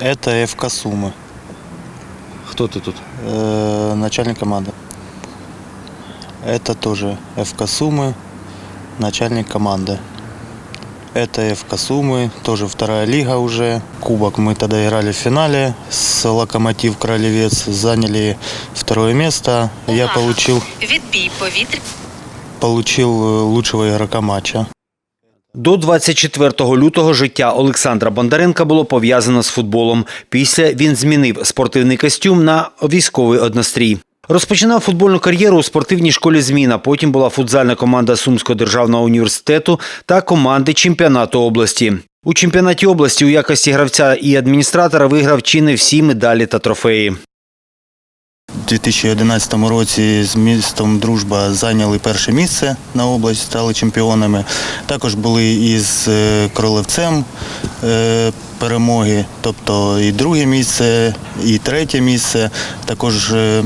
Это ФК Сумы, Хто ти тут? э, начальник команды. Это тоже ФК Сумы, начальник команды. Это ФК Сумы, тоже вторая лига уже. Кубок мы тогда играли в финале с Локомотив Кролевец, заняли второе место. Я получил, Відбій повітря. получил э, лучшего игрока матча. До 24 лютого життя Олександра Бондаренка було пов'язано з футболом. Після він змінив спортивний костюм на військовий однострій. Розпочинав футбольну кар'єру у спортивній школі Зміна. Потім була футзальна команда Сумського державного університету та команди чемпіонату області. У чемпіонаті області у якості гравця і адміністратора виграв чи не всі медалі та трофеї. У 2011 році з містом Дружба зайняли перше місце на область, стали чемпіонами. Також були із е, Кролевцем е, перемоги, тобто і друге місце, і третє місце. Також е,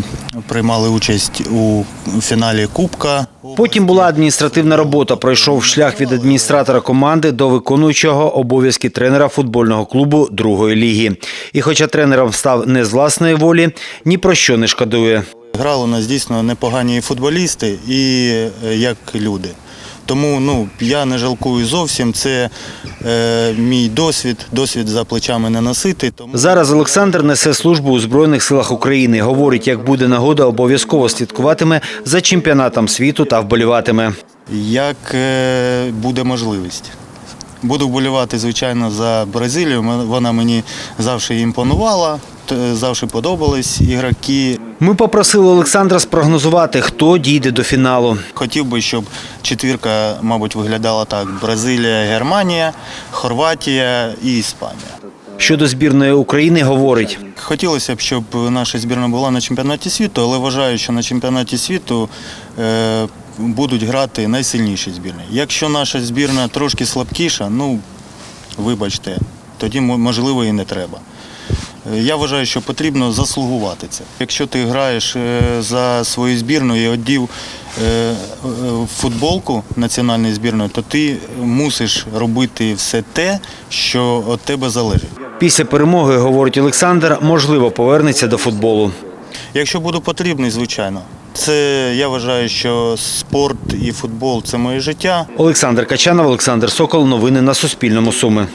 приймали участь у фіналі Кубка. Потім була адміністративна робота. Пройшов шлях від адміністратора команди до виконуючого обов'язки тренера футбольного клубу другої ліги. І хоча тренером став не з власної волі, ні про що не шкодує. Грали у нас дійсно непогані футболісти і е, як люди. Тому ну, я не жалкую зовсім. Це е, мій досвід, досвід за плечами не носити. Тому... Зараз Олександр несе службу у Збройних силах України. Говорить, як буде нагода, обов'язково слідкуватиме за чемпіонатом світу та вболіватиме. Як е, буде можливість. Буду вболівати, звичайно, за Бразилію. Вона мені завжди імпонувала, завжди подобались ігроки. Ми попросили Олександра спрогнозувати, хто дійде до фіналу. Хотів би, щоб четвірка, мабуть, виглядала так: Бразилія, Германія, Хорватія і Іспанія. Щодо збірної України, говорить. Хотілося б, щоб наша збірна була на чемпіонаті світу, але вважаю, що на чемпіонаті світу е, будуть грати найсильніші збірні. Якщо наша збірна трошки слабкіша, ну вибачте, тоді можливо і не треба. Я вважаю, що потрібно заслугувати це. Якщо ти граєш е, за свою збірну і одів е, футболку національної збірної, то ти мусиш робити все те, що від тебе залежить. Після перемоги, говорить Олександр, можливо повернеться до футболу. Якщо буду потрібний, звичайно. Це я вважаю, що спорт і футбол це моє життя. Олександр Качанов, Олександр Сокол. Новини на Суспільному. Суми.